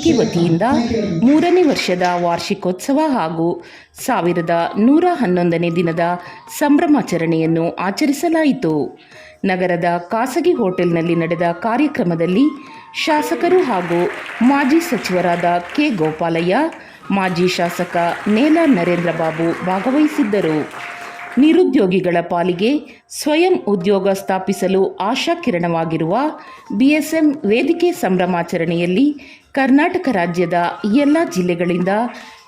ವೇದಿಕೆ ವತಿಯಿಂದ ಮೂರನೇ ವರ್ಷದ ವಾರ್ಷಿಕೋತ್ಸವ ಹಾಗೂ ಸಾವಿರದ ನೂರ ಹನ್ನೊಂದನೇ ದಿನದ ಸಂಭ್ರಮಾಚರಣೆಯನ್ನು ಆಚರಿಸಲಾಯಿತು. ನಗರದ ಖಾಸಗಿ ಹೋಟೆಲ್ನಲ್ಲಿ ನಡೆದ ಕಾರ್ಯಕ್ರಮದಲ್ಲಿ ಶಾಸಕರು ಹಾಗೂ ಮಾಜಿ ಸಚಿವರಾದ ಕೆ ಗೋಪಾಲಯ್ಯ, ಮಾಜಿ ಶಾಸಕ ನೇಲ ನರೇಂದ್ರ ಬಾಬು ಭಾಗವಹಿಸಿದ್ದರು. ನಿರುದ್ಯೋಗಿಗಳ ಪಾಲಿಗೆ ಸ್ವಯಂ ಉದ್ಯೋಗ ಸ್ಥಾಪಿಸಲು ಆಶಾಕಿರಣವಾಗಿರುವ ಬಿಎಸ್ಎಂ ವೇದಿಕೆ ಸಂಭ್ರಮಾಚರಣೆಯಲ್ಲಿ ಕರ್ನಾಟಕ ರಾಜ್ಯದ ಎಲ್ಲ ಜಿಲ್ಲೆಗಳಿಂದ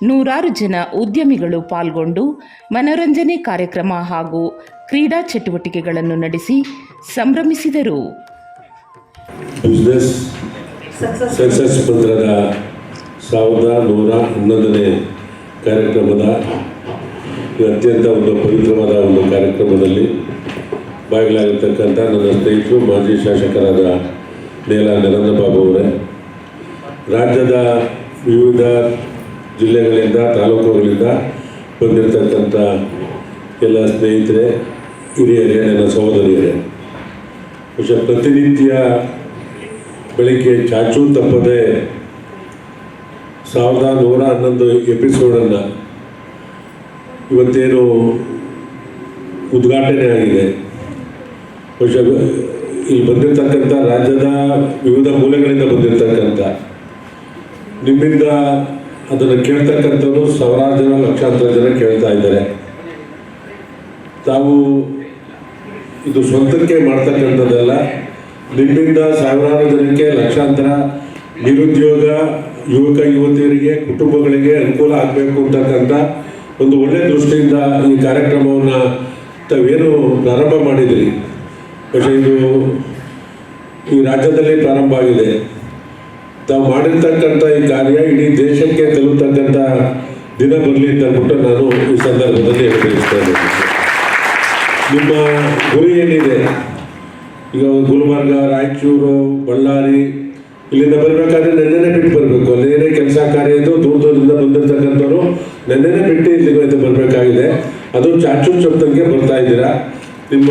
ನೂರಾರು ಜನ ಉದ್ಯಮಿಗಳು ಪಾಲ್ಗೊಂಡು ಮನೋರಂಜನೆ ಕಾರ್ಯಕ್ರಮ ಹಾಗೂ ಕ್ರೀಡಾ ಚಟುವಟಿಕೆಗಳನ್ನು ನಡೆಸಿ ಸಂಭ್ರಮಿಸಿದರು. ಕಾರ್ಯಕ್ರಮದ ಈ ಅತ್ಯಂತ ಒಂದು ಪವಿತ್ರವಾದ ಒಂದು ಕಾರ್ಯಕ್ರಮದಲ್ಲಿ ಭಾಗಿಯಾಗಿರ್ತಕ್ಕಂಥ ನನ್ನ ಸ್ನೇಹಿತರು, ಮಾಜಿ ಶಾಸಕರಾದ ನೇಲ ನರೇಂದ್ರ ಬಾಬು ಅವರೇ. ರಾಜ್ಯದ ವಿವಿಧ ಜಿಲ್ಲೆಗಳಿಂದ, ತಾಲೂಕುಗಳಿಂದ ಬಂದಿರತಕ್ಕಂಥ ಎಲ್ಲ ಸ್ನೇಹಿತರೆ, ಹಿರಿಯರೇ, ನನ್ನ ಸಹೋದರಿಯರೇ. ಬಹುಶಃ ಪ್ರತಿನಿತ್ಯ ಬೆಳಿಗ್ಗೆ ಚಾಚೂ ತಪ್ಪದೆ ಸಾವಿರದ ನೂರ ಹನ್ನೊಂದು ಎಪಿಸೋಡನ್ನು ಇವತ್ತೇನು ಉದ್ಘಾಟನೆ ಆಗಿದೆ? ಬಹುಶಃ ಇಲ್ಲಿ ಬಂದಿರತಕ್ಕಂಥ ರಾಜ್ಯದ ವಿವಿಧ ಮೂಲೆಗಳಿಂದ ಬಂದಿರತಕ್ಕಂಥ. ನಿಮ್ಮಿಂದ ಅದನ್ನು ಕೇಳ್ತಕ್ಕಂಥವ್ರು ಸಾವಿರಾರು ಜನ, ಲಕ್ಷಾಂತರ ಜನ ಕೇಳ್ತಾ ಇದ್ದಾರೆ. ತಾವು ಇದು ಸ್ವಂತಕ್ಕೆ ಮಾಡ್ತಕ್ಕಂಥದ್ದಲ್ಲ. ನಿಮ್ಮಿಂದ ಸಾವಿರಾರು ಜನಕ್ಕೆ ಲಕ್ಷಾಂತರ ನಿರುದ್ಯೋಗ, ಯುವಕ, ಯುವತಿಯರಿಗೆ, ಕುಟುಂಬಗಳಿಗೆ ಅನುಕೂಲ ಆಗಬೇಕು ಅಂತಕ್ಕಂಥ ಒಂದು ಒಳ್ಳೆ ದೃಷ್ಟಿಯಿಂದ ಈ ಕಾರ್ಯಕ್ರಮವನ್ನು ತಾವೇನು ಪ್ರಾರಂಭ ಮಾಡಿದಿರಿ പക്ഷേ ಇದು ಈ ರಾಜ್ಯದಲ್ಲಿ ಪ್ರಾರಂಭ ಆಗಿದೆ ತಾವು ಮಾಡಿರ್ತಕ್ಕಂಥ ಈ ಕಾರ್ಯ ಇಡೀ ದೇಶಕ್ಕೆ ತಲುಪತಕ್ಕಂಥ ದಿನ ಬರಲಿ ಅಂತ ಅಂದ್ಬಿಟ್ಟು ನಾನು ಈ ಸಂದರ್ಭದಲ್ಲಿ ಹೇಳ್ತಾ ಇದ್ದೇನೆ ನಿಮ್ಮ ಗುರಿ ಏನಿದೆ ಈಗ ಗುಲ್ಬರ್ಗ ರಾಯಚೂರು ಬಳ್ಳಾರಿ ಇಲ್ಲಿಂದ ಬರಬೇಕಾದ್ರೆ ನೆನ್ನೆನೆ ಬಿಟ್ಟು ಬರಬೇಕು ಅಲ್ಲೇನೇ ಕೆಲಸ ಕಾರ್ಯ ಇದ್ದು ದೂರ ದೂರದಿಂದ ಬಂದಿರತಕ್ಕಂಥವ್ರು ನೆನ್ನೆನೆ ಬಿಟ್ಟು ಇಲ್ಲಿಗೆ ಬರಬೇಕಾಗಿದೆ. ಅದು ಚಾಚು ಚಪ್ತಂಗೆ ಬರ್ತಾ ಇದ್ದೀರಾ? ನಿಮ್ಮ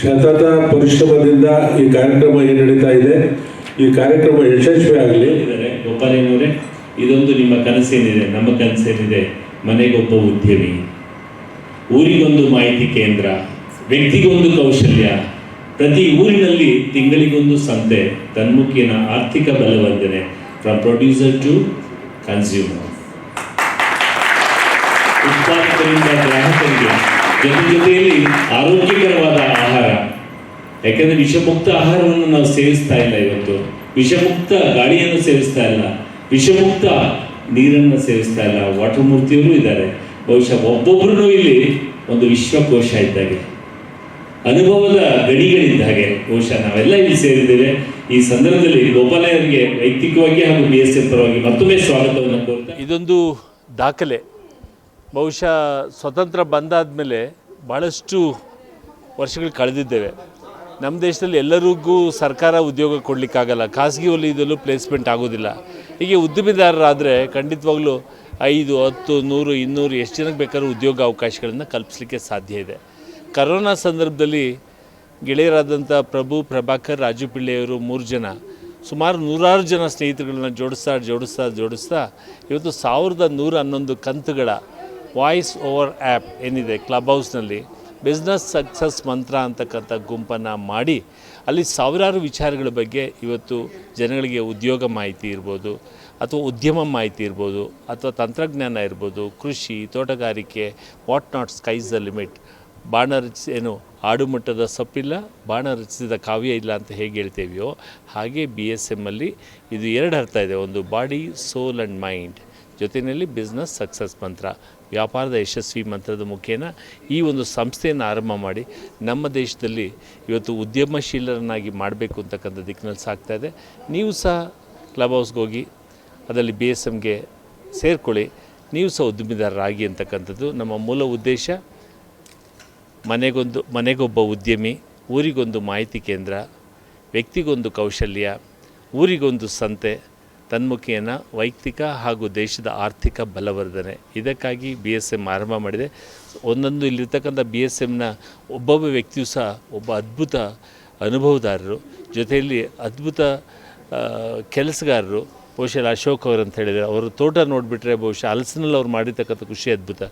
ಸತತ ಪರಿಶ್ರಮದಿಂದ ಈ ಕಾರ್ಯಕ್ರಮ ಏನು ನಡೀತಾ ಇದೆ? ಈ ಕಾರ್ಯಕ್ರಮ ಯಶಸ್ವಿ ಆಗಲಿ. ಗೋಪಾಲಯ್ಯನವರೇ, ಇದೊಂದು ನಿಮ್ಮ ಕನಸೇನಿದೆ, ನಮ್ಮ ಕನಸೇನಿದೆ, ಮನೆಗೊಬ್ಬ ಉದ್ಯಮಿ. ಊರಿಗೊಂದು ಮಾಹಿತಿ ಕೇಂದ್ರ, ವ್ಯಕ್ತಿಗೊಂದು ಕೌಶಲ್ಯ, ಪ್ರತಿ ಊರಿನಲ್ಲಿ ತಿಂಗಳಿಗೊಂದು ಸಂತೆ ತನ್ಮುಖಿನ ಆರ್ಥಿಕ ಬಲವರ್ಧನೆ ಫ್ರಮ್ ಪ್ರೊಡ್ಯೂಸರ್ ಟು ಕನ್ಸ್ಯೂಮರ್ ಉತ್ಪಾದಕರಿಂದ ಗ್ರಾಹಕರಿಗೆ ಜೊತೆ ಜೊತೆಯಲ್ಲಿ ಆರೋಗ್ಯಕರವಾದ ಆಹಾರ. ಯಾಕಂದ್ರೆ ವಿಷಮುಕ್ತ ಆಹಾರವನ್ನು ನಾವು ಸೇವಿಸ್ತಾ ಇಲ್ಲ ಇವತ್ತು. ವಿಷಮುಕ್ತ ಗಾಳಿಯನ್ನು ಸೇವಿಸ್ತಾ ಇಲ್ಲ. ವಿಷಮುಕ್ತ ನೀರನ್ನು ಸೇವಿಸ್ತಾ ಇಲ್ಲ. ವಾಟರ್ ಮೂರ್ತಿಯವರು ಇದ್ದಾರೆ. ಬಹುಶಃ ಒಬ್ಬೊಬ್ಬರು ಇಲ್ಲಿ ಒಂದು ವಿಶ್ವಕೋಶ ಇದ್ದಾಗೆ. ಅನುಭವದ ಗಡಿಗಳಿದ್ದ ಹಾಗೆ. ಬಹುಶಃ ನಾವೆಲ್ಲ ಇಲ್ಲಿ ಸೇರಿದ್ದೇವೆ. ಈ ಸಂದರ್ಭದಲ್ಲಿ ಗೋಪಾಲಯ್ಯರಿಗೆ ವೈಯಕ್ತಿಕವಾಗಿ ಹಾಗೂ ಬಿ ಎಸ್ ಎಫ್ ಪರವಾಗಿ ಮತ್ತೊಮ್ಮೆ ಸ್ವಾಗತವನ್ನು ಕೋರ್ತಾ ಇದೊಂದು ದಾಖಲೆ. ಬಹುಶಃ ಸ್ವತಂತ್ರ ಬಂದಾದ ಮೇಲೆ ಭಾಳಷ್ಟು ವರ್ಷಗಳು ಕಳೆದಿದ್ದೇವೆ. ನಮ್ಮ ದೇಶದಲ್ಲಿ ಎಲ್ಲರಿಗೂ ಸರ್ಕಾರ ಉದ್ಯೋಗ ಕೊಡಲಿಕ್ಕಾಗಲ್ಲ. ಖಾಸಗಿ ವಲಯದಲ್ಲೂ ಪ್ಲೇಸ್ಮೆಂಟ್ ಆಗೋದಿಲ್ಲ ಹೀಗೆ ಉದ್ಯಮಿದಾರರಾದರೆ ಖಂಡಿತವಾಗ್ಲೂ ಐದು, ಹತ್ತು, ನೂರು, ಇನ್ನೂರು ಎಷ್ಟು ಜನಕ್ಕೆ ಬೇಕಾದ್ರೂ ಉದ್ಯೋಗ ಅವಕಾಶಗಳನ್ನು ಕಲ್ಪಿಸಲಿಕ್ಕೆ ಸಾಧ್ಯ ಇದೆ. ಕರೋನಾ ಸಂದರ್ಭದಲ್ಲಿ ಗೆಳೆಯರಾದಂಥ ಪ್ರಭು, ಪ್ರಭಾಕರ್, ರಾಜು ಪಿಳ್ಳೆಯವರು ಮೂರು ಜನ. ಸುಮಾರು ನೂರಾರು ಜನ ಸ್ನೇಹಿತರುಗಳನ್ನ ಜೋಡಿಸ್ತಾ ಜೋಡಿಸ್ತಾ ಜೋಡಿಸ್ತಾ ಇವತ್ತು ಸಾವಿರದ ನೂರ ಹನ್ನೊಂದು ಕಂತುಗಳ ವಾಯ್ಸ್ ಓವರ್ ಆ್ಯಪ್ ಏನಿದೆ ಕ್ಲಬ್ ಹೌಸ್ನಲ್ಲಿ ಬಿಸ್ನೆಸ್ ಸಕ್ಸಸ್ ಮಂತ್ರ ಅಂತಕ್ಕಂಥ ಗುಂಪನ್ನು ಮಾಡಿ ಅಲ್ಲಿ ಸಾವಿರಾರು ವಿಚಾರಗಳ ಬಗ್ಗೆ ಇವತ್ತು ಜನಗಳಿಗೆ ಉದ್ಯೋಗ ಮಾಹಿತಿ ಇರ್ಬೋದು ಅಥವಾ ಉದ್ಯಮ ಮಾಹಿತಿ ಇರ್ಬೋದು ಅಥವಾ ತಂತ್ರಜ್ಞಾನ ಇರ್ಬೋದು, ಕೃಷಿ, ತೋಟಗಾರಿಕೆ what not sky's the limit ಬಾಣ ರಚಿಸಿ, ಏನು ಆಡುಮಟ್ಟದ ಸೊಪ್ಪಿಲ್ಲ, ಬಾಣ ರಚಿಸಿದ ಕಾವ್ಯ ಇಲ್ಲ ಅಂತ ಹೇಗೆ ಹೇಳ್ತೇವೆಯೋ ಹಾಗೆ ಬಿ ಎಸ್ ಎಮ್ಮಲ್ಲಿ ಇದು ಎರಡು ಅರ್ಥ ಇದೆ. ಒಂದು ಬಾಡಿ ಸೋಲ್ ಆ್ಯಂಡ್ ಮೈಂಡ್ ಜೊತೆಯಲ್ಲಿ ಬಿಸ್ನೆಸ್ ಸಕ್ಸಸ್ ಮಂತ್ರ. ವ್ಯಾಪಾರದ ಯಶಸ್ವಿ ಮಂತ್ರದ ಮುಖೇನ ಈ ಒಂದು ಸಂಸ್ಥೆಯನ್ನು ಆರಂಭ ಮಾಡಿ ನಮ್ಮ ದೇಶದಲ್ಲಿ ಇವತ್ತು ಉದ್ಯಮಶೀಲರನ್ನಾಗಿ ಮಾಡಬೇಕು ಅಂತಕ್ಕಂಥ ದಿಕ್ಕಿನಲ್ಲಿ ಸಾಗ್ತಾ ಇದೆ. ನೀವು ಸಹ ಕ್ಲಬ್ ಹೌಸ್ಗೆ ಹೋಗಿ ಅದರಲ್ಲಿ ಬಿ ಎಸ್ ಎಮ್ಗೆ ಸೇರಿಕೊಳ್ಳಿ. ನೀವು ಸಹ ಉದ್ಯಮಿದಾರರಾಗಿ ಅಂತಕ್ಕಂಥದ್ದು ನಮ್ಮ ಮೂಲ ಉದ್ದೇಶ. ಮನೆಗೊಂದು, ಮನೆಗೊಬ್ಬ ಉದ್ಯಮಿ, ಊರಿಗೊಂದು ಮಾಹಿತಿ ಕೇಂದ್ರ, ವ್ಯಕ್ತಿಗೊಂದು ಕೌಶಲ್ಯ, ಊರಿಗೊಂದು ಸಂತೆ ತನ್ಮುಖೇನ ವೈಯಕ್ತಿಕ ಹಾಗೂ ದೇಶದ ಆರ್ಥಿಕ ಬಲವರ್ಧನೆ. ಇದಕ್ಕಾಗಿ ಬಿ ಎಸ್ ಎಂ ಆರಂಭ ಮಾಡಿದೆ. ಒಂದೊಂದು ಇಲ್ಲಿರ್ತಕ್ಕಂಥ ಬಿ ಎಸ್ ಎಮ್ನ ಒಬ್ಬೊಬ್ಬ ವ್ಯಕ್ತಿಯು ಸಹ ಒಬ್ಬ ಅದ್ಭುತ ಅನುಭವದಾರರು. ಜೊತೆಯಲ್ಲಿ ಅದ್ಭುತ ಕೆಲಸಗಾರರು. ಬಹುಶಃ ಅಶೋಕ್ ಅವರು ಅಂತ ಹೇಳಿದರೆ ಅವರು ತೋಟ ನೋಡಿಬಿಟ್ರೆ ಬಹುಶಃ ಹಲಸಿನಲ್ಲಿ ಅವ್ರು ಮಾಡಿರ್ತಕ್ಕಂಥ ಖುಷಿ ಅದ್ಭುತ.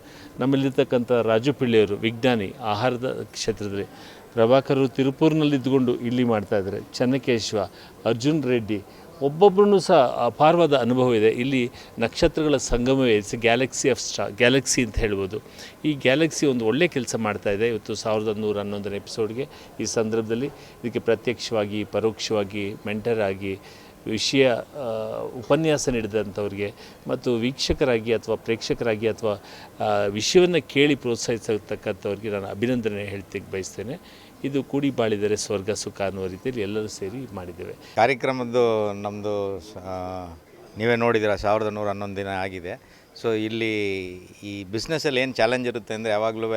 ನಮ್ಮಲ್ಲಿರ್ತಕ್ಕಂಥ ರಾಜು ಪಿಳ್ಳಿಯವರು, ವಿಜ್ಞಾನಿ, ಆಹಾರದ ಕ್ಷೇತ್ರದಲ್ಲಿ. ಪ್ರಭಾಕರ್ ತಿರುಪೂರಿನಲ್ಲಿ ಇದ್ದುಕೊಂಡು ಇಲ್ಲಿ ಮಾಡ್ತಾಯಿದ್ದಾರೆ ಚನ್ನಕೇಶ್ವ, ಅರ್ಜುನ್ ರೆಡ್ಡಿ ಒಬ್ಬೊಬ್ಬರೂ ಸಹ ಅಪಾರವಾದ ಅನುಭವ ಇದೆ. ಇಲ್ಲಿ ನಕ್ಷತ್ರಗಳ ಸಂಗಮವೇ it's galaxy of star galaxy ಅಂತ ಹೇಳ್ಬೋದು. ಈ ಗ್ಯಾಲಕ್ಸಿ ಒಂದು ಒಳ್ಳೆಯ ಕೆಲಸ ಮಾಡ್ತಾ ಇದೆ. ಇವತ್ತು ಸಾವಿರದ ನೂರ ಹನ್ನೊಂದನೇ ಎಪಿಸೋಡ್ಗೆ ಈ ಸಂದರ್ಭದಲ್ಲಿ ಇದಕ್ಕೆ ಪ್ರತ್ಯಕ್ಷವಾಗಿ, ಪರೋಕ್ಷವಾಗಿ ಮೆಂಟರ್ ಆಗಿ, ವಿಷಯ ಉಪನ್ಯಾಸ ನೀಡಿದಂಥವ್ರಿಗೆ ಮತ್ತು ವೀಕ್ಷಕರಾಗಿ ಅಥವಾ ಪ್ರೇಕ್ಷಕರಾಗಿ ಅಥವಾ ವಿಷಯವನ್ನು ಕೇಳಿ ಪ್ರೋತ್ಸಾಹಿಸತಕ್ಕಂಥವ್ರಿಗೆ ನಾನು ಅಭಿನಂದನೆ ಹೇಳ್ತಿಕ್ಕೆ ಬಯಸ್ತೇನೆ. ಇದು ಕೂಡಿ ಬಾಳಿದರೆ ಸ್ವರ್ಗ, ಸುಖ ಅನ್ನುವ ರೀತಿಯಲ್ಲಿ ಎಲ್ಲರೂ ಸೇರಿ ಮಾಡಿದ್ದೇವೆ. ಕಾರ್ಯಕ್ರಮದ್ದು ನಮ್ಮದು ನೀವೇ ನೋಡಿದಿರ ಸಾವಿರದ ನೂರ ಹನ್ನೊಂದು ದಿನ ಆಗಿದೆ. ಸೊ ಇಲ್ಲಿ ಈ ಬಿಸ್ನೆಸ್ಸಲ್ಲಿ ಏನು ಚಾಲೆಂಜ್ ಇರುತ್ತೆ ಅಂದರೆ ಯಾವಾಗಲೂ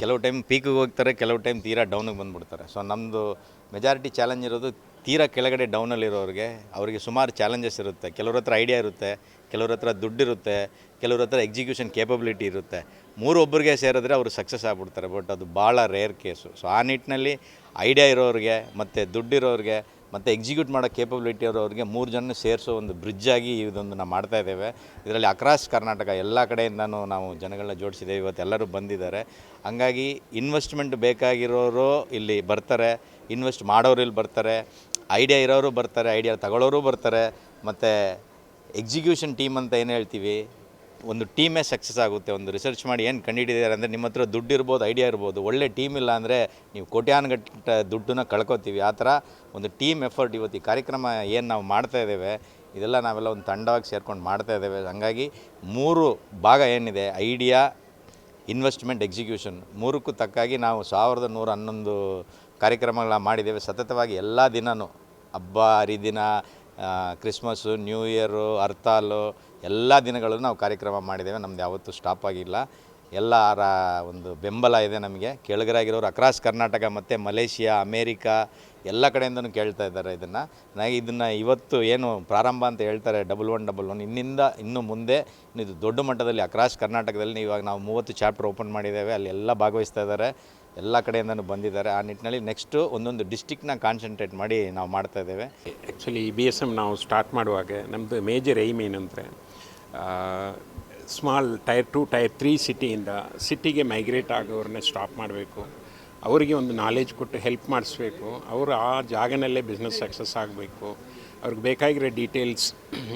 ಕೆಲವು ಟೈಮ್ ಪೀಕಿಗೆ ಹೋಗ್ತಾರೆ, ಕೆಲವು ಟೈಮ್ ತೀರಾ ಡೌನಿಗೆ ಬಂದುಬಿಡ್ತಾರೆ. ಸೊ ನಮ್ಮದು ಮೆಜಾರಿಟಿ ಚಾಲೆಂಜ್ ಇರೋದು ತೀರಾ ಕೆಳಗಡೆ ಡೌನಲ್ಲಿರೋರಿಗೆ ಅವರಿಗೆ ಸುಮಾರು ಚಾಲೆಂಜಸ್ ಇರುತ್ತೆ. ಕೆಲವ್ರ ಹತ್ರ ಐಡಿಯಾ ಇರುತ್ತೆ, ಕೆಲವ್ರ ಹತ್ರ ದುಡ್ಡಿರುತ್ತೆ ಕೆಲವ್ರ ಹತ್ರ ಎಕ್ಸಿಕ್ಯೂಷನ್ ಕೇಪಬಿಲಿಟಿ ಇರುತ್ತೆ. ಮೂರು ಒಬ್ಬರಿಗೆ ಸೇರಿದ್ರೆ ಅವರು ಸಕ್ಸಸ್ ಆಗಿಬಿಡ್ತಾರೆ ಬಟ್ ಅದು ಭಾಳ ರೇರ್ ಕೇಸು ಸೊ ಆ ನಿಟ್ಟಿನಲ್ಲಿ ಐಡಿಯಾ ಇರೋರಿಗೆ ಮತ್ತು ದುಡ್ಡಿರೋರಿಗೆ ಮತ್ತು ಎಕ್ಸಿಕ್ಯೂಟ್ ಮಾಡೋ ಕೇಪಬಿಲಿಟಿ ಇರೋರಿಗೆ ಮೂರು ಜನ ಸೇರಿಸೋ ಒಂದು ಬ್ರಿಡ್ಜ್ ಆಗಿ ಇದೊಂದು ನಾವು ಮಾಡ್ತಾ ಇದ್ದೇವೆ. ಇದರಲ್ಲಿ ಅಕ್ರಾಸ್ ಕರ್ನಾಟಕ ಎಲ್ಲ ಕಡೆಯಿಂದನೂ ನಾವು ಜನಗಳನ್ನ ಜೋಡಿಸಿದ್ದೇವೆ, ಇವತ್ತು ಎಲ್ಲರೂ ಬಂದಿದ್ದಾರೆ. ಹಂಗಾಗಿ ಇನ್ವೆಸ್ಟ್ಮೆಂಟ್ ಬೇಕಾಗಿರೋರು ಇಲ್ಲಿ ಬರ್ತಾರೆ ಇನ್ವೆಸ್ಟ್ ಮಾಡೋರು ಇಲ್ಲಿ ಬರ್ತಾರೆ ಐಡಿಯಾ ಇರೋರು ಬರ್ತಾರೆ ಐಡಿಯಾ ತಗೊಳ್ಳೋರು ಬರ್ತಾರೆ, ಮತ್ತು ಎಕ್ಸಿಕ್ಯೂಷನ್ ಟೀಮ್ ಅಂತ ಏನು ಹೇಳ್ತೀವಿ? ಒಂದು ಟೀಮೇ ಸಕ್ಸಸ್ ಆಗುತ್ತೆ, ಒಂದು ರಿಸರ್ಚ್ ಮಾಡಿ ಏನು ಕಂಡುಹಿಡಿದಿದ್ದಾರೆ ಅಂದರೆ ನಿಮ್ಮ ಹತ್ರ ದುಡ್ಡು ಇರ್ಬೋದು ಐಡಿಯಾ ಇರ್ಬೋದು, ಒಳ್ಳೆ ಟೀಮ್ ಇಲ್ಲ ಅಂದರೆ ನೀವು ಕೋಟ್ಯಾನುಗಟ್ಟ ದುಡ್ಡನ್ನ ಕಳ್ಕೊತೀವಿ. ಆ ಥರ ಒಂದು ಟೀಮ್ ಎಫರ್ಟ್ ಇವತ್ತು ಈ ಕಾರ್ಯಕ್ರಮ ಏನು ನಾವು ಮಾಡ್ತಾ ಇದ್ದೇವೆ, ಇದೆಲ್ಲ ನಾವೆಲ್ಲ ಒಂದು ತಂಡವಾಗಿ ಸೇರ್ಕೊಂಡು ಮಾಡ್ತಾ ಇದ್ದೇವೆ. ಹಂಗಾಗಿ ಮೂರು ಭಾಗ ಏನಿದೆ ಐಡಿಯಾ ಇನ್ವೆಸ್ಟ್ಮೆಂಟ್ ಎಕ್ಸಿಕ್ಯೂಷನ್ ಮೂರಕ್ಕೂ ತಕ್ಕಾಗಿ ನಾವು ಸಾವಿರದ ನೂರ ಹನ್ನೊಂದು ಕಾರ್ಯಕ್ರಮಗಳನ್ನ ಮಾಡಿದ್ದೇವೆ. ಸತತವಾಗಿ ಎಲ್ಲ ದಿನವೂ ಹಬ್ಬ, ಹರಿದಿನ ಕ್ರಿಸ್ಮಸ್ಸು ನ್ಯೂ ಇಯರು ಹರ್ತಾಲು ಎಲ್ಲ ದಿನಗಳಲ್ಲೂ ನಾವು ಕಾರ್ಯಕ್ರಮ ಮಾಡಿದ್ದೇವೆ. ನಮ್ದು ಯಾವತ್ತೂ ಸ್ಟಾಪ್ ಆಗಿಲ್ಲ. ಎಲ್ಲರ ಒಂದು ಬೆಂಬಲ ಇದೆ ನಮಗೆ. ಕೆಳಗರಾಗಿರೋರು ಅಕ್ರಾಸ್ ಕರ್ನಾಟಕ ಮತ್ತು ಮಲೇಷಿಯಾ, ಅಮೇರಿಕಾ ಎಲ್ಲ ಕಡೆಯಿಂದನೂ ಕೇಳ್ತಾ ಇದ್ದಾರೆ ಇದನ್ನು. ನನಗೆ ಇದನ್ನು ಇವತ್ತು ಏನು ಪ್ರಾರಂಭ ಅಂತ ಹೇಳ್ತಾರೆ ಡಬಲ್ ಒನ್ ಡಬಲ್ ಒನ್ ಇನ್ನಿಂದ, ಇನ್ನು ಮುಂದೆ ಇದು ದೊಡ್ಡ ಮಟ್ಟದಲ್ಲಿ ಅಕ್ರಾಸ್ ಕರ್ನಾಟಕದಲ್ಲಿ ಇವಾಗ ನಾವು ಮೂವತ್ತು ಚಾಪ್ಟರ್ ಓಪನ್ ಮಾಡಿದ್ದೇವೆ. ಅಲ್ಲಿ ಎಲ್ಲ ಭಾಗವಹಿಸ್ತಾ ಇದ್ದಾರೆ. ಎಲ್ಲ ಕಡೆಯಿಂದನೂ ಬಂದಿದ್ದಾರೆ. ಆ ನಿಟ್ಟಿನಲ್ಲಿ ನೆಕ್ಸ್ಟು ಒಂದೊಂದು ಡಿಸ್ಟಿಕ್ನ ಕಾನ್ಸಂಟ್ರೇಟ್ ಮಾಡಿ ನಾವು ಮಾಡ್ತಾ ಇದ್ದೇವೆ. ಆ್ಯಕ್ಚುಲಿ ಬಿ ಎಸ್ ಎಂ ನಾವು ಸ್ಟಾರ್ಟ್ ಮಾಡುವಾಗ ನಮ್ಮದು ಮೇಜರ್ ಏಮ್ ಏನಂದರೆ small tier two tier three ಸಿಟಿಯಿಂದ ಸಿಟಿಗೆ ಮೈಗ್ರೇಟ್ ಆಗೋರನ್ನ ಸ್ಟಾಪ್ ಮಾಡಬೇಕು. ಅವರಿಗೆ ಒಂದು ನಾಲೆಜ್ ಕೊಟ್ಟು ಹೆಲ್ಪ್ ಮಾಡಿಸ್ಬೇಕು. ಅವರು ಆ ಜಾಗನಲ್ಲೇ ಬಿಸ್ನೆಸ್ ಸಕ್ಸಸ್ ಆಗಬೇಕು. ಅವ್ರಿಗೆ ಬೇಕಾಗಿರೋ ಡೀಟೇಲ್ಸ್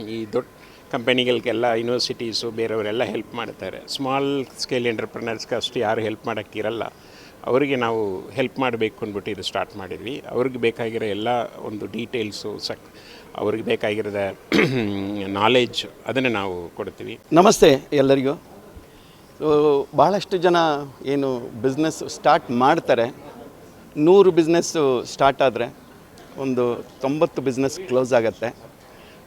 ಈ ದೊಡ್ಡ ಕಂಪನಿಗಳಿಗೆಲ್ಲ ಯೂನಿವರ್ಸಿಟೀಸು ಬೇರೆಯವರೆಲ್ಲ ಹೆಲ್ಪ್ ಮಾಡ್ತಾರೆ. ಸ್ಮಾಲ್ ಸ್ಕೇಲ್ ಎಂಟರ್ಪ್ರಿನರ್ಸ್ಗೆ ಅಷ್ಟು ಯಾರು ಹೆಲ್ಪ್ ಮಾಡೋಕ್ಕಿರಲ್ಲ ಅವರಿಗೆ ನಾವು ಹೆಲ್ಪ್ ಮಾಡಬೇಕು ಅಂದ್ಬಿಟ್ಟು ಇದು ಸ್ಟಾರ್ಟ್ ಮಾಡಿದ್ವಿ. ಅವ್ರಿಗೆ ಬೇಕಾಗಿರೋ ಎಲ್ಲ ಒಂದು ಡೀಟೇಲ್ಸು ಸಕ್ ಅವ್ರಿಗೆ ಬೇಕಾಗಿರೋದ ನಾಲೆಜ್ ಅದನ್ನು ನಾವು ಕೊಡ್ತೀವಿ ನಮಸ್ತೆ ಎಲ್ಲರಿಗೂ. ಭಾಳಷ್ಟು ಜನ ಏನು ಬಿಸ್ನೆಸ್ ಸ್ಟಾರ್ಟ್ ಮಾಡ್ತಾರೆ. ನೂರು ಬಿಸ್ನೆಸ್ಸು ಸ್ಟಾರ್ಟ್ ಆದರೆ ಒಂದು ತೊಂಬತ್ತು ಬಿಸ್ನೆಸ್ ಕ್ಲೋಸ್ ಆಗುತ್ತೆ.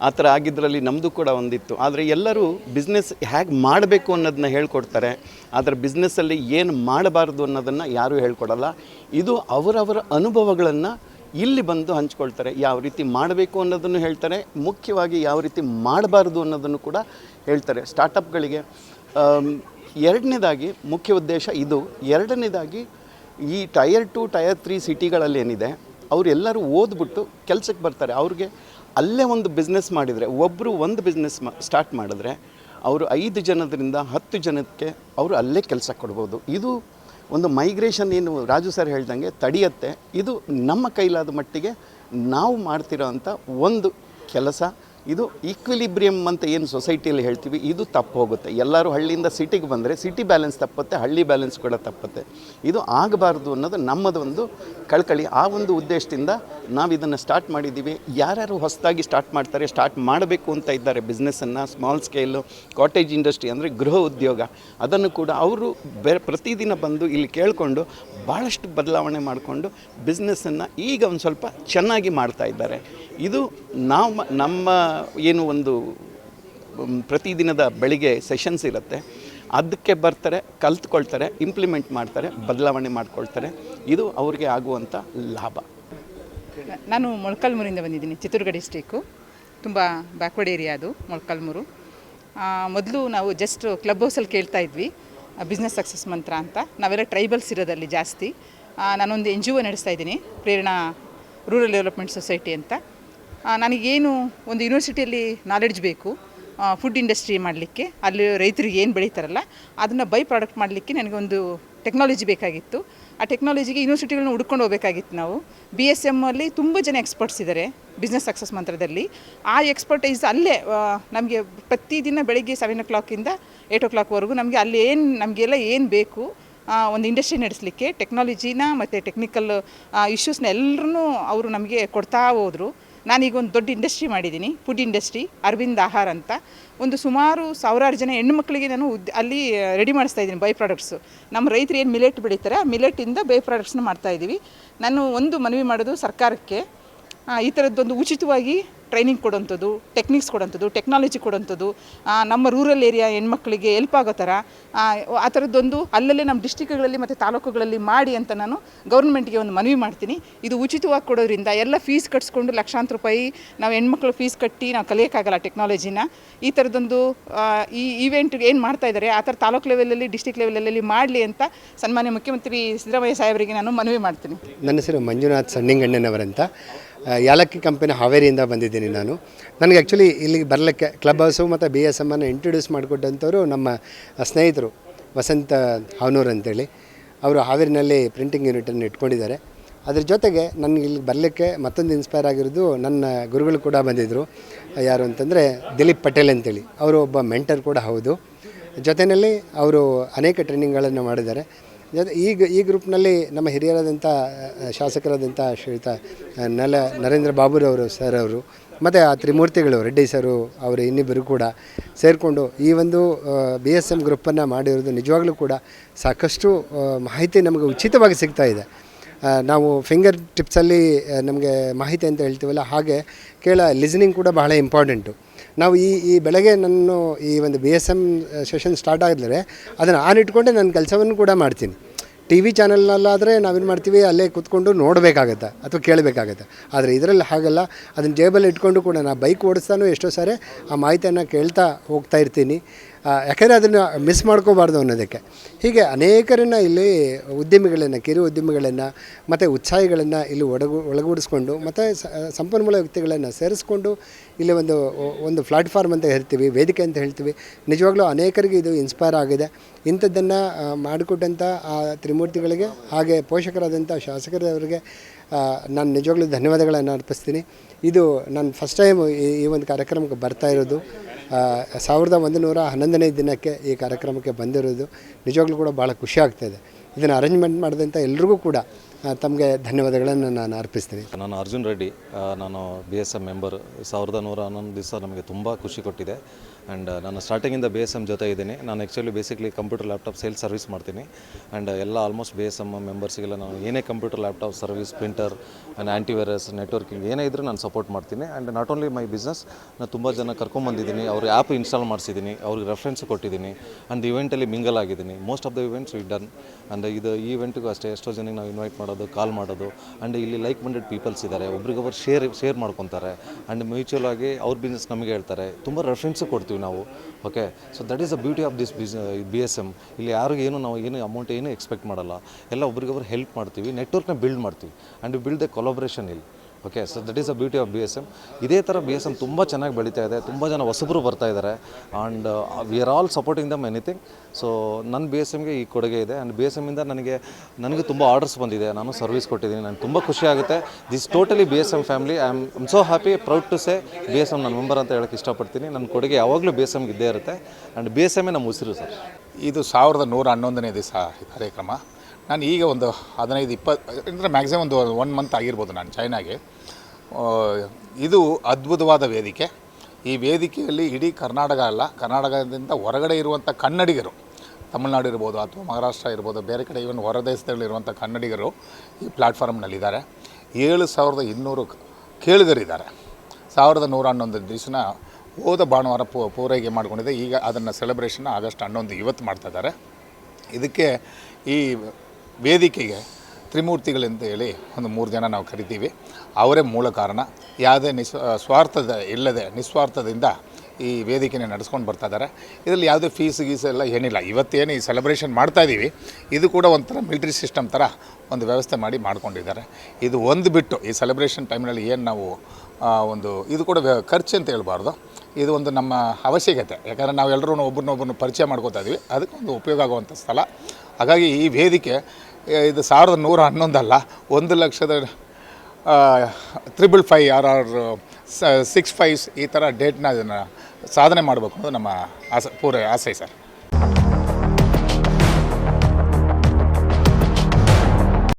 ಆ ಥರ ಆಗಿದ್ದರಲ್ಲಿ ನಮ್ಮದು ಕೂಡ ಒಂದಿತ್ತು. ಆದರೆ ಎಲ್ಲರೂ ಬಿಸ್ನೆಸ್ ಹೇಗೆ ಮಾಡಬೇಕು ಅನ್ನೋದನ್ನ ಹೇಳ್ಕೊಡ್ತಾರೆ. ಆದರೆ ಬಿಸ್ನೆಸ್ಸಲ್ಲಿ ಏನು ಮಾಡಬಾರ್ದು ಅನ್ನೋದನ್ನು ಯಾರೂ ಹೇಳ್ಕೊಡಲ್ಲ. ಇದು ಅವರವರ ಅನುಭವಗಳನ್ನು ಇಲ್ಲಿ ಬಂದು ಹಂಚ್ಕೊಳ್ತಾರೆ, ಯಾವ ರೀತಿ ಮಾಡಬೇಕು ಅನ್ನೋದನ್ನು ಹೇಳ್ತಾರೆ, ಮುಖ್ಯವಾಗಿ ಯಾವ ರೀತಿ ಮಾಡಬಾರ್ದು ಅನ್ನೋದನ್ನು ಕೂಡ ಹೇಳ್ತಾರೆ ಸ್ಟಾರ್ಟಪ್ಗಳಿಗೆ. ಎರಡನೇದಾಗಿ ಮುಖ್ಯ ಉದ್ದೇಶ ಇದು. ಎರಡನೇದಾಗಿ ಈ ಟಯರ್ ಟು ಟಯರ್ ತ್ರೀ ಸಿಟಿಗಳಲ್ಲಿ ಏನಿದೆ ಅವರೆಲ್ಲರೂ ಓದ್ಬಿಟ್ಟು ಕೆಲಸಕ್ಕೆ ಬರ್ತಾರೆ. ಅವ್ರಿಗೆ ಅಲ್ಲೇ ಒಂದು ಬಿಸ್ನೆಸ್ ಮಾಡಿದರೆ ಒಬ್ಬರು ಒಂದು ಬಿಸ್ನೆಸ್ ಮಾ, ಸ್ಟಾರ್ಟ್ ಮಾಡಿದ್ರೆ, ಅವರು ಐದು ಜನದಿಂದ ಹತ್ತು ಜನಕ್ಕೆ ಅವರು ಅಲ್ಲೇ ಕೆಲಸ ಕೊಡ್ಬೋದು. ಇದು ಒಂದು ಮೈಗ್ರೇಷನ್ ಏನು ರಾಜು ಸರ್ ಹೇಳ್ದಂಗೆ ತಡೆಯುತ್ತೆ. ಇದು ನಮ್ಮ ಕೈಲಾದ ಮಟ್ಟಿಗೆ ನಾವು ಮಾಡ್ತಿರೋ ಅಂಥ ಒಂದು ಕೆಲಸ. ಇದು ಈಕ್ವಿಲಿಬ್ರಿಯಮ್ ಅಂತ ಏನು ಸೊಸೈಟಿಯಲ್ಲಿ ಹೇಳ್ತೀವಿ, ಇದು ತಪ್ಪು ಹೋಗುತ್ತೆ. ಎಲ್ಲರೂ ಹಳ್ಳಿಯಿಂದ ಸಿಟಿಗೆ ಬಂದರೆ ಸಿಟಿ ಬ್ಯಾಲೆನ್ಸ್ ತಪ್ಪುತ್ತೆ, ಹಳ್ಳಿ ಬ್ಯಾಲೆನ್ಸ್ ಕೂಡ ತಪ್ಪುತ್ತೆ. ಇದು ಆಗಬಾರ್ದು ಅನ್ನೋದು ನಮ್ಮದೊಂದು ಕಳ್ಕಳಿ. ಆ ಒಂದು ಉದ್ದೇಶದಿಂದ ನಾವು ಇದನ್ನು ಸ್ಟಾರ್ಟ್ ಮಾಡಿದ್ದೀವಿ ಯಾರ್ಯಾರು ಹೊಸದಾಗಿ ಸ್ಟಾರ್ಟ್ ಮಾಡ್ತಾರೆ ಸ್ಟಾರ್ಟ್ ಮಾಡಬೇಕು ಅಂತ ಇದ್ದಾರೆ. ಬಿಸ್ನೆಸ್ಸನ್ನು ಸ್ಮಾಲ್ ಸ್ಕೇಲು ಕಾಟೇಜ್ ಇಂಡಸ್ಟ್ರಿ ಅಂದರೆ ಗೃಹ ಉದ್ಯೋಗ. ಅದನ್ನು ಕೂಡ ಅವರು ಬೇರೆ ಪ್ರತಿದಿನ ಬಂದು ಇಲ್ಲಿ ಕೇಳಿಕೊಂಡು ಭಾಳಷ್ಟು ಬದಲಾವಣೆ ಮಾಡಿಕೊಂಡು ಬಿಸ್ನೆಸ್ಸನ್ನು ಈಗ ಒಂದು ಸ್ವಲ್ಪ ಚೆನ್ನಾಗಿ ಮಾಡ್ತಾ ಇದ್ದಾರೆ. ಇದು ನಾವು ನಮ್ಮ ಏನು ಒಂದು ಪ್ರತಿದಿನದ ಬೆಳಿಗ್ಗೆ ಸೆಷನ್ಸ್ ಇರುತ್ತೆ. ಅದಕ್ಕೆ ಬರ್ತಾರೆ, ಕಲ್ತ್ಕೊಳ್ತಾರೆ ಇಂಪ್ಲಿಮೆಂಟ್ ಮಾಡ್ತಾರೆ, ಬದಲಾವಣೆ ಮಾಡ್ಕೊಳ್ತಾರೆ. ಇದು ಅವ್ರಿಗೆ ಆಗುವಂಥ ಲಾಭ. ನಾನು ಮೊಳಕಾಲ್ಮೂರಿಂದ ಬಂದಿದ್ದೀನಿ ಚಿತ್ರದುರ್ಗ ಡಿಸ್ಟಿಕ್ಕು ತುಂಬ ಬ್ಯಾಕ್ವರ್ಡ್ ಏರಿಯಾ ಅದು, ಮೊಳಕಾಲ್ಮೂರು. ಮೊದಲು ನಾವು ಜಸ್ಟ್ ಕ್ಲಬ್ ಹೌಸಲ್ಲಿ ಕೇಳ್ತಾ ಇದ್ವಿ ಬಿಸ್ನೆಸ್ ಸಕ್ಸಸ್ ಮಂತ್ರ ಅಂತ. ನಾವೆಲ್ಲ ಟ್ರೈಬಲ್ಸ್ ಇರೋದಲ್ಲಿ ಜಾಸ್ತಿ. ನಾನೊಂದು ಎನ್ ಜಿ ಒ ನಡೆಸ್ತಾ ಇದ್ದೀನಿ, ಪ್ರೇರಣಾ ರೂರಲ್ ಡೆವಲಪ್ಮೆಂಟ್ ಸೊಸೈಟಿ ಅಂತ. ನನಗೇನು ಒಂದು ಯೂನಿವರ್ಸಿಟಿಯಲ್ಲಿ ನಾಲೆಡ್ಜ್ ಬೇಕು ಫುಡ್ ಇಂಡಸ್ಟ್ರಿ ಮಾಡಲಿಕ್ಕೆ, ಅಲ್ಲಿ ರೈತರಿಗೆ ಏನು ಬೆಳೀತಾರಲ್ಲ, ಅದನ್ನು ಬೈ ಪ್ರಾಡಕ್ಟ್ ಮಾಡಲಿಕ್ಕೆ ನನಗೊಂದು ಟೆಕ್ನಾಲಜಿ ಬೇಕಾಗಿತ್ತು. ಆ ಟೆಕ್ನಾಲಜಿಗೆ ಯೂನಿವರ್ಸಿಟಿಗಳನ್ನ ಹುಡ್ಕೊಂಡು ಹೋಗಬೇಕಾಗಿತ್ತು ನಾವು. ಬಿ ಎಸ್ ಎಮ್ಮಲ್ಲಿ ತುಂಬ ಜನ ಎಕ್ಸ್ಪರ್ಟ್ಸ್ ಇದ್ದಾರೆ ಬಿಸ್ನೆಸ್ ಸಕ್ಸಸ್ ಮಂತ್ರದಲ್ಲಿ. ಆ ಎಕ್ಸ್ಪರ್ಟೈಸ್ ಅಲ್ಲೇ ನಮಗೆ ಪ್ರತಿದಿನ ಬೆಳಗ್ಗೆ ಸೆವೆನ್ ಓ ಕ್ಲಾಕಿಂದ ಏಯ್ಟ್ ಓ ಕ್ಲಾಕ್ವರೆಗೂ ನಮಗೆ ಅಲ್ಲಿ ಏನು, ನಮಗೆಲ್ಲ ಏನು ಬೇಕು ಒಂದು ಇಂಡಸ್ಟ್ರಿ ನಡೆಸಲಿಕ್ಕೆ ಟೆಕ್ನಾಲಜಿನ ಮತ್ತು ಟೆಕ್ನಿಕಲ್ ಇಶ್ಯೂಸ್ನ ಎಲ್ಲರೂ ಅವರು ನಮಗೆ ಕೊಡ್ತಾ ಹೋದರು. ನಾನೀಗ ಒಂದು ದೊಡ್ಡ ಇಂಡಸ್ಟ್ರಿ ಮಾಡಿದ್ದೀನಿ ಫುಡ್ ಇಂಡಸ್ಟ್ರಿ ಅರವಿಂದ್ ಆಹಾರ ಅಂತ. ಒಂದು ಸುಮಾರು ಸಾವಿರಾರು ಜನ ಹೆಣ್ಣು ಮಕ್ಕಳಿಗೆ ನಾನು ಉದ್, ಅಲ್ಲಿ ರೆಡಿ ಮಾಡಿಸ್ತಾ ಇದ್ದೀನಿ ಬೈ ಪ್ರಾಡಕ್ಟ್ಸು ನಮ್ಮ ರೈತರು ಏನು ಮಿಲೆಟ್ ಬೆಳೀತಾರೆ, ಆ ಮಿಲೆಟಿಂದ ಬೈ ಪ್ರಾಡಕ್ಟ್ಸ್ನ ಮಾಡ್ತಾ ಇದ್ದೀವಿ. ನಾನು ಒಂದು ಮನವಿ ಮಾಡೋದು ಸರ್ಕಾರಕ್ಕೆ. ಈ ಥರದ್ದೊಂದು ಉಚಿತವಾಗಿ ಟ್ರೈನಿಂಗ್ ಕೊಡೋಂಥದ್ದು ಟೆಕ್ನಿಕ್ಸ್ ಕೊಡೋಂಥದ್ದು ಟೆಕ್ನಾಲಜಿ ಕೊಡೋಂಥದ್ದು ನಮ್ಮ ರೂರಲ್ ಏರಿಯಾ ಹೆಣ್ಮಕ್ಳಿಗೆ ಹೆಲ್ಪ್ ಆಗೋ ಥರ ಆ, ಥರದ್ದೊಂದು ಅಲ್ಲಲ್ಲೇ ನಮ್ಮ ಡಿಸ್ಟಿಕ್ಗಳಲ್ಲಿ ಮತ್ತು ತಾಲೂಕುಗಳಲ್ಲಿ ಮಾಡಿ ಅಂತ ನಾನು ಗೌರ್ಮೆಂಟ್ಗೆ ಒಂದು ಮನವಿ ಮಾಡ್ತೀನಿ. ಇದು ಉಚಿತವಾಗಿ ಕೊಡೋದ್ರಿಂದ ಎಲ್ಲ ಫೀಸ್ ಕಟ್ಸ್ಕೊಂಡು ಲಕ್ಷಾಂತರ ರೂಪಾಯಿ ನಾವು ಹೆಣ್ಮಕ್ಳು ಫೀಸ್ ಕಟ್ಟಿ ನಾವು ಕಲಿಯೋಕ್ಕಾಗಲ್ಲ ಟೆಕ್ನಾಲಜಿನ ಈ ಥರದ್ದೊಂದು ಈ ಈವೆಂಟ್ ಏನು ಮಾಡ್ತಾ ಇದ್ದಾರೆ ಆ ಥರ ತಾಲೂಕು ಲೆವೆಲಲ್ಲಿ ಡಿಸ್ಟಿಕ್ ಲೆವೆಲಲ್ಲಿ ಮಾಡಲಿ ಅಂತ ಸನ್ಮಾನ್ಯ ಮುಖ್ಯಮಂತ್ರಿ ಸಿದ್ದರಾಮಯ್ಯ ಸಾಹೇಬರಿಗೆ ನಾನು ಮನವಿ ಮಾಡ್ತೀನಿ. ನನ್ನ ಹೆಸರು ಮಂಜುನಾಥ್ ಸಣ್ಣಿಂಗಣ್ಣನವರಂತ. ಯಾಲಕ್ಕಿ ಕಂಪನಿ ಹಾವೇರಿಯಿಂದ ಬಂದಿದ್ದೀನಿ ನಾನು. ನನಗೆ ಆ್ಯಕ್ಚುಲಿ ಇಲ್ಲಿಗೆ ಬರಲಿಕ್ಕೆ ಕ್ಲಬ್ ಹೌಸು ಮತ್ತು ಬಿ ಎಸ್ ಎಮ್ಮನ್ನು ಇಂಟ್ರೊಡ್ಯೂಸ್ ಮಾಡಿಕೊಟ್ಟಂಥವ್ರು ನಮ್ಮ ಸ್ನೇಹಿತರು ವಸಂತ ಹಾವನೂರ್ ಅಂತೇಳಿ. ಅವರು ಹಾವೇರಿನಲ್ಲಿ ಪ್ರಿಂಟಿಂಗ್ ಯೂನಿಟನ್ನು ಇಟ್ಕೊಂಡಿದ್ದಾರೆ. ಅದ್ರ ಜೊತೆಗೆ ನನಗೆ ಇಲ್ಲಿ ಬರಲಿಕ್ಕೆ ಮತ್ತೊಂದು ಇನ್ಸ್ಪೈರ್ ಆಗಿರೋದು ನನ್ನ ಗುರುಗಳು ಕೂಡ ಬಂದಿದ್ದರು ಯಾರು ಅಂತಂದರೆ ದಿಲೀಪ್ ಪಟೇಲ್ ಅಂತೇಳಿ. ಅವರು ಒಬ್ಬ ಮೆಂಟರ್ ಕೂಡ ಹೌದು. ಜೊತೆಯಲ್ಲಿ ಅವರು ಅನೇಕ ಟ್ರೈನಿಂಗ್ಗಳನ್ನು ಮಾಡಿದ್ದಾರೆ. ಈಗ ಈ ಗ್ರೂಪ್ನಲ್ಲಿ ನಮ್ಮ ಹಿರಿಯರಾದಂಥ ಶಾಸಕರಾದಂಥ ಶ್ರೀಯುತ ನಲ, ನರೇಂದ್ರ ಬಾಬುರವರು ಸರ್ ಅವರು, ಮತ್ತು ಆ ತ್ರಿಮೂರ್ತಿಗಳು ರೆಡ್ಡಿ ಸರು, ಅವರು ಇನ್ನಿಬ್ಬರು ಕೂಡ ಸೇರಿಕೊಂಡು ಈ ಒಂದು ಬಿ ಎಸ್ ಎಂ ಗ್ರೂಪನ್ನು ಮಾಡಿರೋದು ನಿಜವಾಗ್ಲೂ ಕೂಡ ಸಾಕಷ್ಟು ಮಾಹಿತಿ ನಮಗೆ ಉಚಿತವಾಗಿ ಸಿಗ್ತಾ ಇದೆ. ನಾವು ಫಿಂಗರ್ ಟಿಪ್ಸಲ್ಲಿ ನಮಗೆ ಮಾಹಿತಿ ಅಂತ ಹೇಳ್ತೀವಲ್ಲ, ಹಾಗೆ ಕೇಳ ಲಿಸನಿಂಗ್ ಕೂಡ ಬಹಳ ಇಂಪಾರ್ಟೆಂಟು ನಾವು ಈ ಈ ಬೆಳಗ್ಗೆ ನಾನು ಈ ಒಂದು B S M session start ಆಗಿದ್ರೆ ಅದನ್ನು ಆನ್ ಇಟ್ಕೊಂಡೆ ನನ್ನ ಕೆಲಸವನ್ನು ಕೂಡ ಮಾಡ್ತೀನಿ. ಟಿ ವಿ ಚಾನಲ್ನಲ್ಲಾದರೆ ನಾವೇನು ಮಾಡ್ತೀವಿ, ಅಲ್ಲೇ ಕೂತ್ಕೊಂಡು ನೋಡಬೇಕಾಗತ್ತೆ, ಅಥವಾ ಕೇಳಬೇಕಾಗತ್ತೆ. ಆದರೆ ಇದರಲ್ಲಿ ಹಾಗಲ್ಲ, ಅದನ್ನು ಜೇಬಲ್ಲಿ ಇಟ್ಕೊಂಡು ಕೂಡ ನಾನು ಬೈಕ್ ಓಡಿಸ್ತಾನೂ ಎಷ್ಟೋ ಸಾರಿ ಆ ಮಾಹಿತಿಯನ್ನು ಕೇಳ್ತಾ ಹೋಗ್ತಾ ಇರ್ತೀನಿ. ಯಾಕಂದರೆ ಅದನ್ನು ಮಿಸ್ ಮಾಡ್ಕೋಬಾರ್ದು ಅನ್ನೋದಕ್ಕೆ. ಹೀಗೆ ಅನೇಕರನ್ನು ಇಲ್ಲಿ ಉದ್ಯಮಿಗಳನ್ನು, ಕಿರು ಉದ್ಯಮಿಗಳನ್ನು, ಮತ್ತು ಉತ್ಸಾಹಿಗಳನ್ನು ಇಲ್ಲಿ ಒಡಗು, ಒಳಗೂಡಿಸ್ಕೊಂಡು, ಮತ್ತು ಸಂಪನ್ಮೂಲ ವ್ಯಕ್ತಿಗಳನ್ನು ಸೇರಿಸ್ಕೊಂಡು ಇಲ್ಲಿ ಒಂದು ಒಂದು ಪ್ಲಾಟ್ಫಾರ್ಮ್ ಅಂತ ಹೇಳ್ತೀವಿ, ವೇದಿಕೆ ಅಂತ ಹೇಳ್ತೀವಿ. ನಿಜವಾಗ್ಲೂ ಅನೇಕರಿಗೆ ಇದು ಇನ್ಸ್ಪೈರ್ ಆಗಿದೆ. ಇಂಥದ್ದನ್ನು ಮಾಡಿಕೊಟ್ಟಂಥ ಆ ತ್ರಿಮೂರ್ತಿಗಳಿಗೆ, ಹಾಗೆ ಪೋಷಕರಾದಂಥ ಶಾಸಕರವರಿಗೆ ನಾನು ನಿಜವಾಗ್ಲೂ ಧನ್ಯವಾದಗಳನ್ನು ಅರ್ಪಿಸ್ತೀನಿ. ಇದು ನಾನು ಫಸ್ಟ್ ಟೈಮ್ ಈ ಒಂದು ಕಾರ್ಯಕ್ರಮಕ್ಕೆ ಬರ್ತಾ ಇರೋದು. ಸಾವಿರದ ಒಂದು ನೂರ ಹನ್ನೊಂದನೇ ದಿನಕ್ಕೆ ಈ ಕಾರ್ಯಕ್ರಮಕ್ಕೆ ಬಂದಿರೋದು. ನಿಜವಾಗ್ಲೂ ಕೂಡ ಭಾಳ ಖುಷಿ ಆಗ್ತಾಯಿದೆ ಇದನ್ನು ಅರೇಂಜ್ಮೆಂಟ್ ಮಾಡಿದಂಥ ಎಲ್ರಿಗೂ ಕೂಡ ತಮಗೆ ಧನ್ಯವಾದಗಳನ್ನು ನಾನು ಅರ್ಪಿಸ್ತೀನಿ. ನಾನು ಅರ್ಜುನ್ ರೆಡ್ಡಿ ನಾನು ಬಿ ಎಸ್ ಎಂ ಮೆಂಬರ್ ಸಾವಿರದ ನೂರ ಹನ್ನೊಂದು ದಿವಸ ನಮಗೆ ತುಂಬ ಖುಷಿ ಕೊಟ್ಟಿದೆ. ಆ್ಯಂಡ್ ನಾನು ಸ್ಟಾರ್ಟಿಂಗಿಂದ ಬಿ ಎಸ್ ಎಂ ಜೊತೆ ಇದ್ದೀನಿ. ನಾನು actually basically computer laptop sale service ಮಾಡ್ತೀನಿ. ಆ್ಯಂಡ್ ಎಲ್ಲ ಆಲ್ಮೋಸ್ಟ್ ಬಿ ಎಸ್ ಎಂ ಮೆಂಬರ್ಸಿಗೆಲ್ಲ ನಾನು ಏನೇ computer laptop service printer and antivirus networking ಏನೇ ಇದ್ರೂ ನಾನು ಸಪೋರ್ಟ್ ಮಾಡ್ತೀನಿ. And not only my business ನಾನು ತುಂಬ ಜನ ಕರ್ಕೊಂಬಂದಿದ್ದೀನಿ ಅವ್ರ ಆ್ಯಪ್ ಇನ್ಸ್ಟಾಲ್ ಮಾಡಿಸಿದ್ದೀನಿ. ಅವ್ರಿಗೆ ರೆಫರೆನ್ಸ್ ಕೊಟ್ಟಿದ್ದೀನಿ. ಆ್ಯಂಡ್ ಇವೆಂಟಲ್ಲಿ ಮಿಂಗಲ್ ಆಗಿದ್ದೀನಿ. Most of the events we done and ಇದು ಈ ಇವೆಂಟ್ಗೂ ಅಷ್ಟೇ ಎಷ್ಟೋ ಜನಕ್ಕೆ ನಾವು ಇನ್ವೈಟ್ ಮಾಡೋದು ಕಾಲ್ ಮಾಡೋದು. ಆ್ಯಂಡ್ ಇಲ್ಲಿ ಲೈಕ್ ಮೈಂಡೆಡ್ ಪೀಪಲ್ಸ್ ಇದ್ದಾರೆ. ಒಬ್ರಿಗೊಬ್ರು ಶೇರ್ ಶೇರ್ ಮಾಡ್ಕೊತಾರೆ. ಆ್ಯಂಡ್ ಮ್ಯೂಚುವಲ್ ಆಗಿ ಅವ್ರ ಬಿಸ್ನೆಸ್ ನಮಗೆ ಹೇಳ್ತಾರೆ. ತುಂಬ ರೆಫರೆನ್ಸು ಕೊಡ್ತೀವಿ. ನಾವು. Okay so that is the beauty of this biz B S M ಇಲ್ಲಿ ಯಾರಿಗೂ ಏನು ನಾವು ಏನು ಅಮೌಂಟ್ ಏನು ಎಕ್ಸ್ಪೆಕ್ಟ್ ಮಾಡಲ್ಲ. ಎಲ್ಲ ಒಬ್ರಿಗೊಬ್ರು ಹೆಲ್ಪ್ ಮಾಡ್ತೀವಿ ನೆಟ್ವರ್ಕ್ನ ಬಿಲ್ಡ್ ಮಾಡ್ತೀವಿ. ಆ್ಯಂಡ್ ಬಿಲ್ಡ್ ದ ಕೊಲಾಬ್ರೇಷನ್ ಇಲ್ಲಿ. Okay so that is a beauty of B S M ಇದೇ ಥರ ಬಿ ಎಸ್ ಎಂ ತುಂಬ ಚೆನ್ನಾಗಿ ಬೆಳೀತಾ ಇದೆ, ತುಂಬ ಜನ ಹೊಸಬರು ಬರ್ತಾ ಇದ್ದಾರೆ and we are all supporting them anything so ನನ್ನ ಬಿ ಎಸ್ ಎಮ್ಗೆ ಈ ಕೊಡುಗೆ ಇದೆ ಆ್ಯಂಡ್ ಬಿ ಎಸ್ ಇಂದ ನನಗೆ ನನಗೆ ತುಂಬ ಆರ್ಡರ್ಸ್ ಬಂದಿದೆ, ನಾನು ಸರ್ವಿಸ್ ಕೊಟ್ಟಿದ್ದೀನಿ ನನಗೆ ತುಂಬ ಖುಷಿ ಆಗುತ್ತೆ. This totally B S M family I am so happy proud to say B S M ನನ್ನ ಮೆಂಬರ್ ಅಂತ ಹೇಳಕ್ಕೆ ಇಷ್ಟಪಡ್ತೀನಿ. ನನ್ನ ಕೊಡುಗೆ ಯಾವಾಗಲೂ ಬಿ ಎಸ್ ಎಮ್ಗೆ ಇದ್ದೇ ಇರುತ್ತೆ ಆ್ಯಂಡ್ ಬಿ ಎಸ್ ಎಂ ನಮ್ಮ ಉಸಿರು ಸರ್. ಇದು ಸಾವಿರದ ನೂರ ಹನ್ನೊಂದನೇ ದಿವಸ ಕಾರ್ಯಕ್ರಮ. ನಾನು ಈಗ ಒಂದು ಹದಿನೈದು ಇಪ್ಪತ್ತು, ಅಂದರೆ ಮ್ಯಾಕ್ಸಿಮಮ್ ಒಂದು ಒನ್ ಮಂತ್ ಆಗಿರ್ಬೋದು ನಾನು ಚೈನಾಗೆ ಇದು ಅದ್ಭುತವಾದ ವೇದಿಕೆ. ಈ ವೇದಿಕೆಯಲ್ಲಿ ಇಡೀ ಕರ್ನಾಟಕ ಅಲ್ಲ, ಕರ್ನಾಟಕದಿಂದ ಹೊರಗಡೆ ಇರುವಂಥ ಕನ್ನಡಿಗರು, ತಮಿಳ್ನಾಡು ಇರ್ಬೋದು ಅಥವಾ ಮಹಾರಾಷ್ಟ್ರ ಇರ್ಬೋದು, ಬೇರೆ ಕಡೆ ಇವನ್ ಹೊರ ದೇಶದಲ್ಲಿರುವಂಥ ಕನ್ನಡಿಗರು ಈ ಪ್ಲ್ಯಾಟ್ಫಾರ್ಮ್ನಲ್ಲಿದ್ದಾರೆ ಏಳು ಸಾವಿರದ ಇನ್ನೂರು ಕೇಳುಗರಿದ್ದಾರೆ. ಸಾವಿರದ ನೂರ ಹನ್ನೊಂದು ದಿವಸನ ಹೋದ ಭಾನುವಾರ ಪೂರೈಕೆ ಮಾಡಿಕೊಂಡಿದೆ. ಈಗ ಅದನ್ನು ಸೆಲೆಬ್ರೇಷನ್ ಆಗಸ್ಟ್ ಹನ್ನೊಂದು, ಇವತ್ತು ಮಾಡ್ತಾ ಇದ್ದಾರೆ. ಇದಕ್ಕೆ ಈ ವೇದಿಕೆಗೆ ತ್ರಿಮೂರ್ತಿಗಳಂತ ಹೇಳಿ ಒಂದು ಮೂರು ಜನ ನಾವು ಕರಿತೀವಿ. ಅವರೇ ಮೂಲ ಕಾರಣ. ಯಾವುದೇ ನಿಸ್ ಸ್ವಾರ್ಥದ, ಇಲ್ಲದೆ ನಿಸ್ವಾರ್ಥದಿಂದ ಈ ವೇದಿಕೆನ ನಡೆಸ್ಕೊಂಡು ಬರ್ತಾ ಇದ್ದಾರೆ. ಇದರಲ್ಲಿ ಯಾವುದೇ ಫೀಸ್ ಗೀಸ್ ಎಲ್ಲ ಏನಿಲ್ಲ. ಇವತ್ತೇನು ಈ ಸೆಲೆಬ್ರೇಷನ್ ಮಾಡ್ತಾ ಇದ್ದೀವಿ. ಇದು ಕೂಡ ಒಂಥರ ಮಿಲ್ಟ್ರಿ ಸಿಸ್ಟಮ್ ಥರ ಒಂದು ವ್ಯವಸ್ಥೆ ಮಾಡಿ ಮಾಡ್ಕೊಂಡಿದ್ದಾರೆ. ಇದು ಒಂದು ಬಿಟ್ಟು ಈ ಸೆಲೆಬ್ರೇಷನ್ ಟೈಮ್ನಲ್ಲಿ ಏನು ನಾವು ಒಂದು, ಇದು ಕೂಡ ಖರ್ಚು ಅಂತ ಹೇಳ್ಬಾರ್ದು. ಇದು ಒಂದು ನಮ್ಮ ಅವಶ್ಯಕತೆ. ಯಾಕಂದರೆ ನಾವೆಲ್ಲರೂ ಒಬ್ಬರನ್ನೊಬ್ಬರನ್ನ ಪರಿಚಯ ಮಾಡ್ಕೋತಾ ಇದ್ದೀವಿ. ಅದಕ್ಕೆ ಒಂದು ಉಪಯೋಗ ಆಗುವಂಥ ಸ್ಥಳ. ಹಾಗಾಗಿ ಈ ವೇದಿಕೆ ಇದು ಸಾವಿರದ ನೂರ ಹನ್ನೊಂದಲ್ಲ, ಒಂದು ಲಕ್ಷದ ತ್ರಿಬಲ್ ಫೈ ಆರ್ ಆರ್ ಸಿಕ್ಸ್ ಫೈವ್ಸ್ ಈ ಥರ ಡೇಟ್ನ ಇದನ್ನು ಸಾಧನೆ ಮಾಡಬೇಕು ಅನ್ನೋದು ನಮ್ಮ ಆಸೆ, ಪೂರ ಆಸೆ ಸರ್.